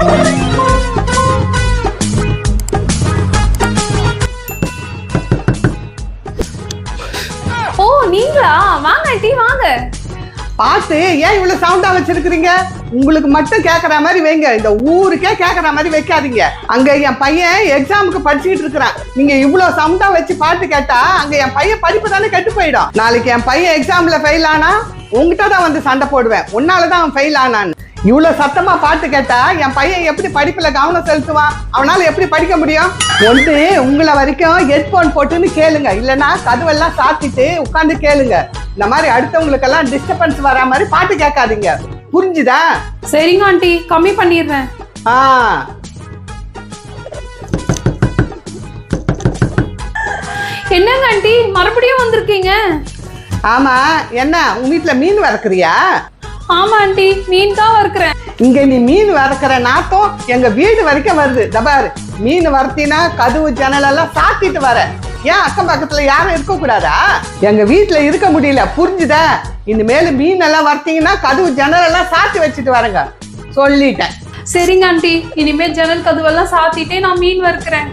ஓ நீங்களா? வாங்க டீ வாங்க. பார்த்து ஏன் இவ்வளவு சவுண்டா வச்சிருக்கிறீங்க? உங்களுக்கு மட்டும் கேக்குற மாதிரி வைங்க. இந்த ஊருக்கே கேக்குற மாதிரி வைக்காதீங்க. அங்க என் பையன் எக்ஸாமுக்கு படிச்சுக்கிட்டு இருக்கிறான். நீங்க இவ்வளவு சவுண்டா வச்சு பாட்டு கேட்டா அங்க என் பையன் படிப்பு தானே கெட்டு போயிடும். நாளைக்கு என் பையன் எக்ஸாம்ல ஃபெயில் ஆனா உங்ககிட்ட தான் வந்து சண்டை போடுவேன். உன்னாலதான் அவன் ஃபெயில் ஆனான்னு. இவ்வளவு சத்தமா பாட்டு கேட்டா என் பையன் எப்படி படிப்புல கவனம் செலுத்துவான்? அவனால எப்படி படிக்க முடியும்? ஒன்று உங்களை வரைக்கும் ஹெட்போன் போட்டுன்னு கேளுங்க. இல்லைன்னா கதவெல்லாம் சாத்திட்டு உட்காந்து கேளுங்க. இந்த மாதிரி அடுத்தவங்களுக்கெல்லாம் டிஸ்டர்பன்ஸ் வரா மாதிரி பாட்டு கேட்காதீங்க. புரிஞ்சுதா? சரிங்க ஆண்டி கம்மி பண்ணிடுறேன். ஆ. என்னங்க ஆண்டி மறுபடியும் வந்திருக்கீங்க? ஆமா என்ன உங்க வீட்டுல மீன் வளர்க்குறியா? ஆமா ஆண்டி மீன் தான் வறுக்கிறேன். இங்க நீ மீன் வறுக்கிற நாத்தம் எங்க வீடு வரைக்கும் வருது. தபாரு மீன் வறுத்தினா கதவு ஜன்னல் எல்லாம் சாத்திட்டு வர. ஏன் அக்கம் பக்கத்துல யாரும் இருக்க கூடாதா? எங்க வீட்டுல இருக்க முடியல புரிஞ்சுதா? இனிமேல் மீன் எல்லாம் வறுத்தீங்கன்னா கதவு ஜன்னல் எல்லாம் சாத்தி வச்சுட்டு வரேங்க. சொல்லிட்டேன். சரிங்க ஆண்டி இனிமே ஜன்னல் கதவெல்லாம் சாத்திட்டே நான் மீன் வறுக்கிறேன்.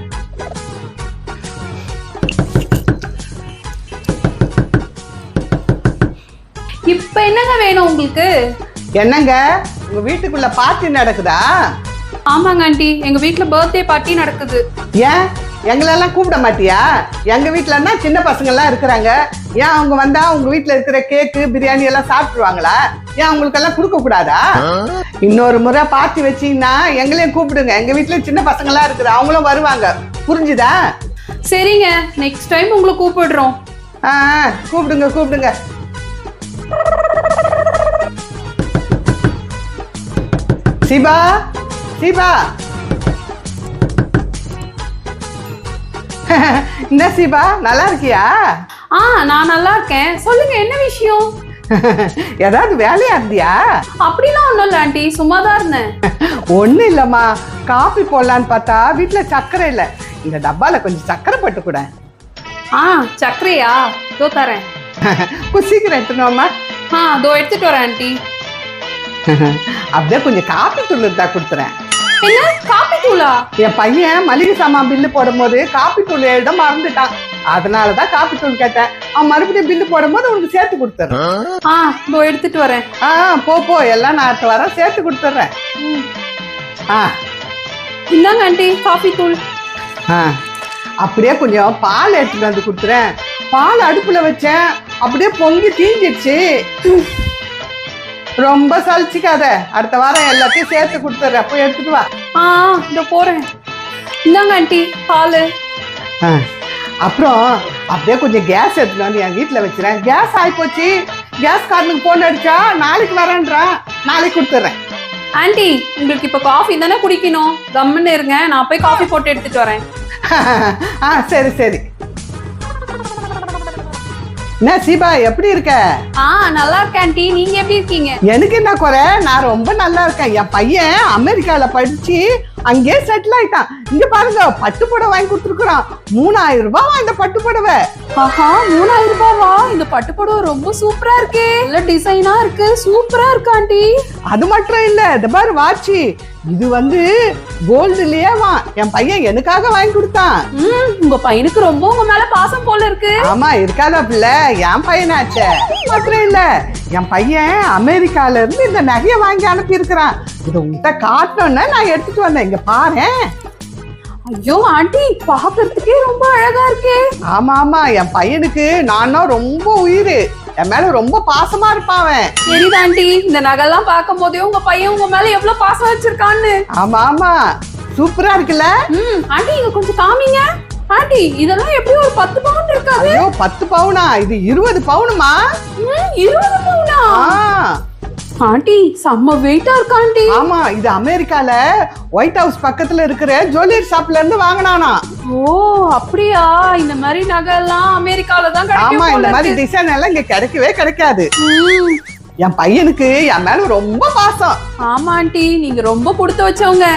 இப்ப என்னங்க வேணும் உங்களுக்கு? என்னங்க? உங்க வீட்டுக்குள்ள பார்ட்டி நடக்குதா? ஆமாங்க ஆண்டி. எங்க வீட்ல பர்த்டே பார்ட்டி நடக்குது. ஏன்? எங்களெல்லாம் கூப்பிட மாட்டியா? எங்க வீட்டுலன்னா சின்ன பசங்க எல்லாம் இருக்கிறாங்க? ஏன் அவங்க வந்தா உங்க வீட்டுல இருக்கிற கேக்கு பிரியாணி எல்லாம் சாப்பிட்டுருவாங்களா? ஏன் அவங்களுக்கு எல்லாம் கொடுக்க கூடாதா? இன்னொரு முறை பார்ட்டி வச்சீங்கன்னா எங்களையும் கூப்பிடுங்க. எங்க வீட்டுல சின்ன பசங்க எல்லாம் இருக்குது. அவங்களும் வருவாங்க. புரிஞ்சுதா? சரிங்க. நெக்ஸ்ட் டைம் உங்களை கூப்பிடுறோம். ஆ ஆ, கூப்பிடுங்க கூப்பிடுங்க. சிபா சிபா. என்ன சிபா நல்லா இருக்கியா? ஆ நான் நல்லா இருக்கேன். சொல்லுங்க என்ன விஷயம்? ஏதாவது வேலையா இருந்தியா? அப்படிலாம் ஒன்றும் இல்லை ஆண்டி. சும்மா தான் இருந்தேன். ஒன்றும் இல்லைம்மா. காபி போடலான்னு பார்த்தா வீட்டில் சர்க்கரை இல்லை. இந்த டப்பால கொஞ்சம் சர்க்கரை போட்டு கூட ஆ சர்க்கரையா? இதோ தரேன். சீக்கிரம் எடுத்துனோம்மா ஆ இதோ எடுத்துட்டு வரேன் ஆண்டி. அப்படியே கொஞ்சம் காப்பி தூள் இருந்தா கொடுத்துறேன். என்ன? காப்பி தூளா? என் பையன் மளிகை சாமான் பில்லு போடும்போது காப்பி தூள் எழுத மறந்துட்டான். அதனால தான் காப்பி தூள் கேட்டேன். அவன் மறுபடியும் பில்லு போடும்போது உனக்கு சேர்த்து கொடுத்துறேன். ஆ இதோ எடுத்துட்டு வரேன். ஆ போ போ. எல்லாம் நான் அடுத்த வாரம் சேர்த்து கொடுத்துட்றேன். ஆ. இந்தாங்க ஆண்டி காஃபி தூள். ஆ. அப்படியே கொஞ்சம் பால் எடுத்துட்டு வந்து கொடுத்துறேன். பால் அடுப்புல வச்சேன். அப்படியே பொங்கி தீஞ்சிடுச்சு. ரொம்ப சலிச்சிக்காத. அடுத்த வாரம் எல்லாத்தையும் சேர்த்து கொடுத்துட்றேன். போய் எடுத்துட்டு வா. ஆ இதோ போறேன். இந்தாங்க ஆண்டி பால். ஆ, அப்புறம் அப்படியே கொஞ்சம் கேஸ் எடுத்துட்டு வந்து என் வீட்டில் வச்சுறேன். கேஸ் ஆயிப்போச்சு. கேஸ் காரனுக்கு ஃபோன் அடிச்சா நாளைக்கு வரேன்றான். நாளைக்கு கொடுத்துட்றேன். ஆண்டி உங்களுக்கு இப்போ காஃபி தானே குடிக்கணும்? கம்முன்னு இருங்க. நான் போய் காஃபி போட்டு எடுத்துட்டு வரேன். ஆ சரி சரி. என்ன சீபா எப்படி இருக்க? ஆ நல்லா இருக்கேன் ஆண்டி. நீங்க எப்படி இருக்கீங்க? எனக்கு என்ன குறை? நான் ரொம்ப நல்லா இருக்கேன். என் பையன் அமெரிக்கால படிச்சு அங்கேயே செட்டில் ஆயிட்டான் இங்க பாருங்க பட்டு புடவை வாங்கி கொடுத்துருக்குறான். மூணாயிரம் ரூபாய் இந்த பட்டு புடவை? ஆஹா மூணாயிரம் ரூபாவா? இந்த பட்டு புடவை ரொம்ப சூப்பரா இருக்கு. நல்ல டிசைனா இருக்கு. சூப்பரா இருக்கு ஆண்டி. அது மட்டும் இல்ல இந்த பாரு வாட்சி. இது வந்து கோல்டுலயே வா என் பையன் எனக்காக வாங்கி கொடுத்தான். உங்க பையனுக்கு ரொம்ப உங்க மேல பாசம் போல இருக்கு. ஆமா இருக்காதா பிள்ளை. என் பையனாச்சே. மாத்திரம் இல்ல. என் பையன் அமெரிக்கால இருந்து இந்த நகையை வாங்கி அனுப்பி இருக்கிறான் இதை உங்ககிட்ட காட்டணும்னா நான் எடுத்துட்டு வந்தேன். இங்க பாரேன் ஐயோ ஆண்டி பாக்குறதுக்கே ரொம்ப அழகா இருக்கே. ஆமா ஆமா. என் பையனுக்கு நானும் ரொம்ப உயிர். என் மேல ரொம்ப பாசமா இருப்பான் தெரியுது ஆண்டி? இந்த நகைலாம் பார்க்கும் போதே உங்க பையன் உங்க மேல எவ்வளவு பாசம் வச்சிருக்கான்னு. ஆமா ஆமா. சூப்பரா இருக்குல்ல? ம் ஆண்டி இங்க கொஞ்சம் காமிங்க. ஆண்டி இதெல்லாம் எப்படி ஒரு பத்து பவுன் இருக்காது ஐயோ பத்து பவுனா? இது இருபது பவுனுமா? இருபது ஆ. ஆண்டி செம்ம வெயிட்டா இருக்கா ஆண்டி. ஆமா இது அமெரிக்கால ஒயிட் ஹவுஸ் பக்கத்துல இருக்கிற ஜுவல்லரி ஷாப்ல இருந்து வாங்கினானா. ஓ அப்படியா? இந்த மாதிரி நகை எல்லாம் அமெரிக்கால தான் ஆமா கிடைக்கும் இந்த போல மாதிரி. டிசைன் எல்லாம் இங்க கிடைக்கவே கிடைக்காது. என் பையனுக்கு என் மேல ரொம்ப பாசம். ஆமா ஆண்டி நீங்க ரொம்ப கொடுத்து வச்சவங்க.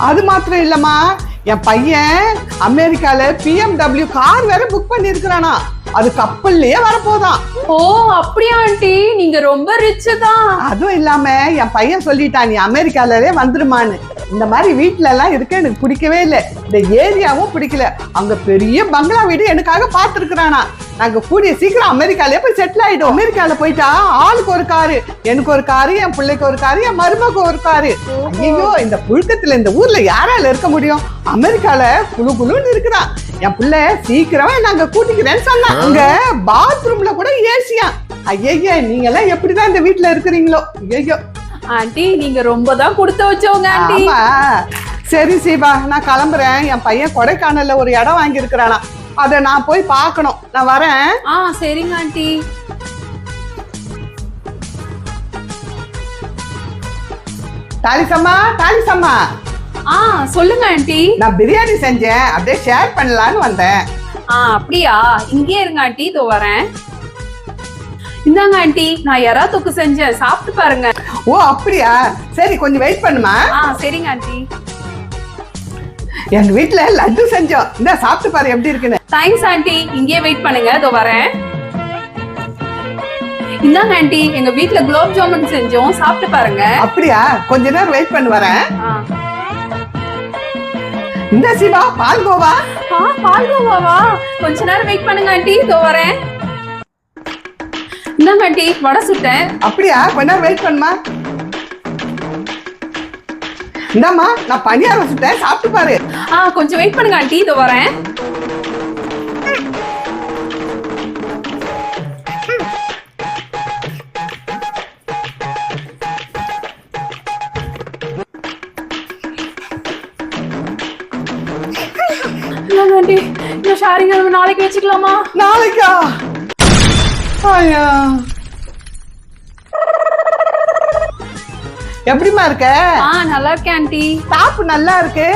அது மாத்திரம் இல்லம்மா என் பையன் அமெரிக்கால பிஎம்டபிள்யூ கார் வேற புக் பண்ணி இருக்கிறானா அது கப்பல்லயே வரப்போதான் ஓ அப்படியா ஆண்டி? நீங்க ரொம்ப ரிச் தான். அதுவும் இல்லாம என் பையன் சொல்லிட்டான் நீ அமெரிக்காலவே வந்துருமான்னு. இந்த மாதிரி வீட்ல எல்லாம் இருக்க எனக்கு பிடிக்கவே இல்லை. இந்த ஏரியாவும் பிடிக்கல. அங்க பெரிய பங்களா வீடு எனக்காக பார்த்துருக்குறானா. நாங்க கூடிய சீக்கிரம் அமெரிக்காலயே போய் செட்டில் ஆயிடும் அமெரிக்கால போயிட்டா ஆளுக்கு ஒரு காரு எனக்கு ஒரு காரு என் பிள்ளைக்கு ஒரு காரு என் மருமக்கு ஒரு காரு. ஐயோ இந்த புழுக்கத்துல இந்த ஊர்ல யாரால இருக்க முடியும்? அமெரிக்கால குழு குழுன்னு இருக்குதான் என் பிள்ளை சீக்கிரமா நாங்க கூட்டிக்கிறேன்னு சொன்னான் அங்க பாத்ரூம்ல கூட ஏசியா ஐயய்ய நீங்க எல்லாம் எப்படிதான் இந்த வீட்ல இருக்கிறீங்களோ? ஐயோ ஆண்டி நீங்க ரொம்ப தான் கொடுத்து வச்சவங்க ஆண்டி. சரி சீபா நான் கிளம்புறேன். என் பையன் கொடைக்கானல்ல ஒரு இடம் வாங்கி இருக்கிறானா அதை நான் போய் பார்க்கணும். நான் வரேன். ஆ சரிங்க ஆண்டி. தாலிசம்மா தாலிசம்மா. ஆ சொல்லுங்க ஆண்டி. நான் பிரியாணி செஞ்சேன். அப்படியே ஷேர் பண்ணலான்னு வந்தேன். ஆ அப்படியா? இங்கே இருங்க ஆண்டி இதோ வரேன். இந்தாங்க ஆண்டி நான் எறா தொக்கு செஞ்சேன். சாப்பிட்டு பாருங்க. ஓ அப்படியா? சரி கொஞ்சம் வெயிட் பண்ணுமா? ஆ சரிங்க ஆண்டி. எங்க வீட்ல லட்டு செஞ்சோம். இந்த சாப்பிட்டு பாரு எப்படி இருக்குன்னு. Thanks aunty. இங்கேயே வெயிட் பண்ணுங்க இதோ வரேன். இந்தாங்க ஆண்டி எங்க வீட்ல குலோப் ஜாமுன் செஞ்சோம். சாப்பிட்டு பாருங்க. அப்படியா? கொஞ்ச நேரம் வெயிட் பண்ணி வரேன். இந்த சிவா பால்கோவா ஆ பால்கோவாவா கொஞ்ச நேரம் வெயிட் பண்ணுங்க ஆண்டி. இதோ வரேன். இந்தாங்க ஆண்டி. வடை சுட்டேன். அப்படியா? கொஞ்ச நேரம் வெயிட் பண்ணுமா? இந்தாம்மா நான் பணியாரம் சுட்டேன். சாப்பிட்டு பாரு. ஆ கொஞ்சம் வெயிட் பண்ணுங்க ஆண்டி. இதோ வரேன். ஷேரிங் நம்ம நாளைக்கு வச்சுக்கலாமா? நாளைக்கா? ஐயா எப்படிம்மா இருக்க? ஆ நல்லா இருக்கேன் ஆண்டி. டாப் நல்லா இருக்கு?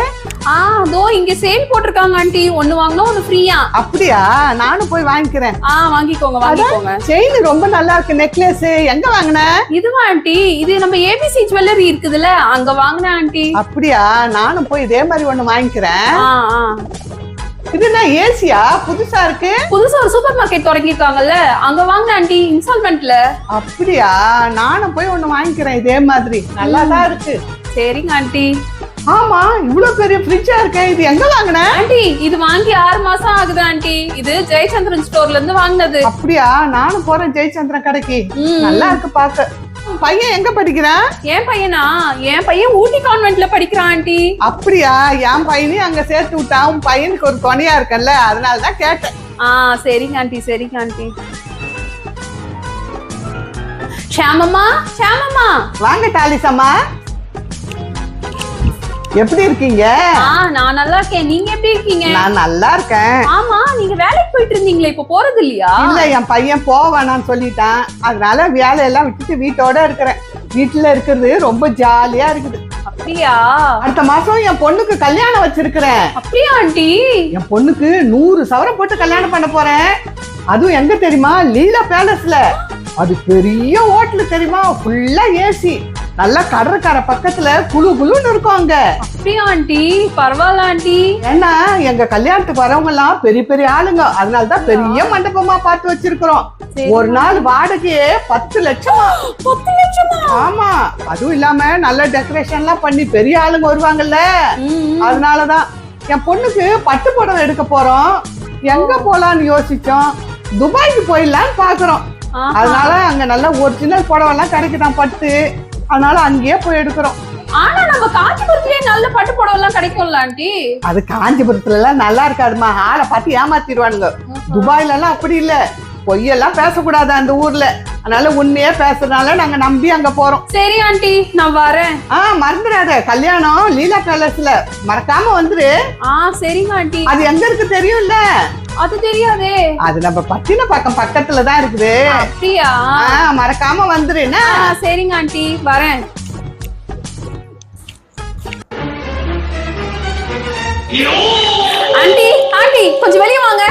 ஆ அதோ இங்க சேல் போட்டிருக்காங்க ஆண்டி. ஒன்னு வாங்கினா ஒன்னு ஃப்ரீயா. அப்படியா? நானும் போய் வாங்கிக்கிறேன். ஆ வாங்கிக்கோங்க வாங்கிக்கோங்க. செயின் ரொம்ப நல்லா இருக்கு நெக்லஸ். எங்க வாங்கின? இதுவா ஆண்டி? இது நம்ம ஏபிசி ஜுவல்லரி இருக்குதுல்ல அங்க வாங்கின ஆண்டி. அப்படியா? நானும் போய் இதே மாதிரி ஒண்ணு வாங்கிக்கிறேன். ஆ ஆ. இது என்ன ஏசியா? புதுசா இருக்கு? புதுசா ஒரு சூப்பர் மார்க்கெட் தொடங்கியிருக்காங்கல்ல. அங்க வாங்கின ஆண்டி இன்ஸ்டால்மெண்ட்ல. அப்படியா? நானும் போய் ஒண்ணு வாங்கிக்கிறேன் இதே மாதிரி. நல்லா தான் இருக்கு. சரிங்க ஆண்டி. ஆமா இவ்வளவு பெரிய ஃப்ரிட்ஜா இருக்க இது எங்க வாங்கின? ஆண்டி இது வாங்கி ஆறு மாசம் ஆகுது ஆண்டி. இது ஜெயச்சந்திரன் ஸ்டோர்ல இருந்து வாங்கினது. அப்படியா? நானும் போறேன் ஜெயச்சந்திரன் கடைக்கு. நல்லா இருக்கு பாக்க பையன் எங்க படிக்கிறான் என் பையனா? என் பையன் ஊட்டி கான்வென்ட்ல படிக்கிறான் ஆண்டி. அப்படியா? என் பையனையும் அங்க சேர்த்து விட்டான் உன் பையனுக்கு ஒரு துணையா இருக்கல்ல? அதனால தான் கேட்டேன். ஆ சரிங்க ஆண்டி சரிங்க ஆண்டி. ஷாமம்மா ஷாமம்மா. வாங்க டாலிசம்மா. எப்படி இருக்கீங்க? ஆ நான் நல்லா இருக்கேன். நீங்க எப்படி இருக்கீங்க? நான் நல்லா இருக்கேன். ஆமா நீங்க வேலைக்கு போயிட்டு இருந்தீங்களே இப்ப போறது இல்லையா? இல்ல என் பையன் போவானான்னு சொல்லிட்டான். அதனால வேலையெல்லாம் விட்டுட்டு வீட்டோட இருக்கிறேன். வீட்டுல இருக்கிறது ரொம்ப ஜாலியா இருக்குது. அப்படியா? அடுத்த மாசம் என் பொண்ணுக்கு கல்யாணம் வச்சிருக்கிறேன். அப்படியா ஆண்டி? என் பொண்ணுக்கு நூறு சவரம் போட்டு கல்யாணம் பண்ண போறேன். அதுவும் எங்க தெரியுமா? லீலா பேலஸ்ல. அது பெரிய ஹோட்டல் தெரியுமா? ஃபுல்லா ஏசி நல்லா கடற்கரை பக்கத்துல குழு குழுன்னு இருக்கும் அங்க. அப்படியா ஆண்டி? பரவாயில்ல ஆண்டி. ஏன்னா எங்க கல்யாணத்துக்கு வரவங்க எல்லாம் பெரிய பெரிய ஆளுங்க. அதனாலதான் பெரிய மண்டபமா பார்த்து வச்சிருக்கிறோம். சரி. ஒரு நாள் வாடகையே பத்து லட்சமா. பத்து லட்சமா? ஆமா. அதுவும் இல்லாம நல்ல டெக்கரேஷன் எல்லாம் பண்ணி பெரிய ஆளுங்க வருவாங்கல்ல. அதனாலதான் என் பொண்ணுக்கு பட்டு புடவை எடுக்க போறோம். எங்க போலான்னு யோசிச்சோம். துபாய்க்கு போயிடலான்னு பாக்குறோம். அதனால அங்க நல்ல ஒரிஜினல் புடவை எல்லாம் கிடைக்குதான் பட்டு. அதனால அங்கேயே போய் எடுக்கிறோம். ஆனா நம்ம காஞ்சிபுரத்துலயே நல்ல பட்டு புடவை எல்லாம் கிடைக்கும்ல ஆண்டி. அது காஞ்சிபுரத்துல எல்லாம் நல்லா இருக்காதுமா ஆளை பார்த்து ஏமாத்திடுவானுங்க. துபாய்ல எல்லாம் அப்படி இல்ல. பொய்யெல்லாம் பேசக்கூடாது அந்த ஊர்ல. அதனால உண்மையே பேசுறதுனால நாங்க நம்பி அங்க போறோம். சரி ஆண்டி நான் வரேன். ஆ மறந்துடாத. கல்யாணம் லீலா பேலஸ்ல மறக்காம வந்துரு. ஆ சரிங்க ஆண்டி. அது எங்க இருக்கு தெரியும்ல? அது தெரியாதே. அது நம்ம பத்தின பக்கம் பக்கத்துல தான் இருக்குது. அப்படியா? மறக்காம வந்துரு என்ன? ஆ சரிங்க ஆண்டி. வரேன். ஆண்டி ஆண்டி கொஞ்சம் வெளியே வாங்க.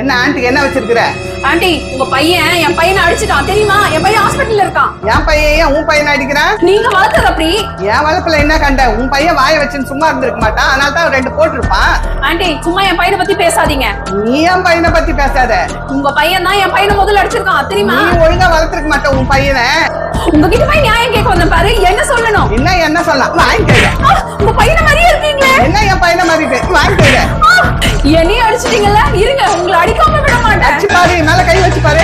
என்ன ஆண்டி என்ன வச்சிருக்கிற? ஆண்டி உங்க பையன் என் பையனை அடிச்சிட்டான். தெரியுமா? என் பையன் ஹாஸ்பிட்டல்ல இருக்கான். என் பையன் ஏன் உன் பையனை அடிக்கிறான் நீங்க வளர்த்தது அப்படி? என் வளர்ப்புல என்ன கண்ட? உன் பையன் வாய வச்சுன்னு சும்மா இருந்திருக்க மாட்டான். அதனால தான் ரெண்டு போட்டிருப்பான். ஆண்டி சும்மா என் பையனை பத்தி பேசாதீங்க. நீ என் பையனை பத்தி பேசாத. உங்க பையன் தான் என் பையனை முதல்ல அடிச்சிருக்கான். தெரியுமா? நீ ஒழுங்கா வளர்த்துருக்க மாட்ட உன் பையனை. உங்ககிட்ட போய் நியாயம் கேட்க வந்தேன் பாரு. என்ன சொல்லணும்? என்ன என்ன சொல்லலாம்? வாங்கிக்கங்க ஆ, உங்க பையனை மாதிரியே இருக்கீங்களே. என்ன என் பையனை மாதிரி ஆ, என்னையும் அடிச்சிட்டீங்கல்ல? இருங்க உங்களை அடிக்காம விட மாட்டேன். வச்சு பாரு மேல கை வச்சு பாரு.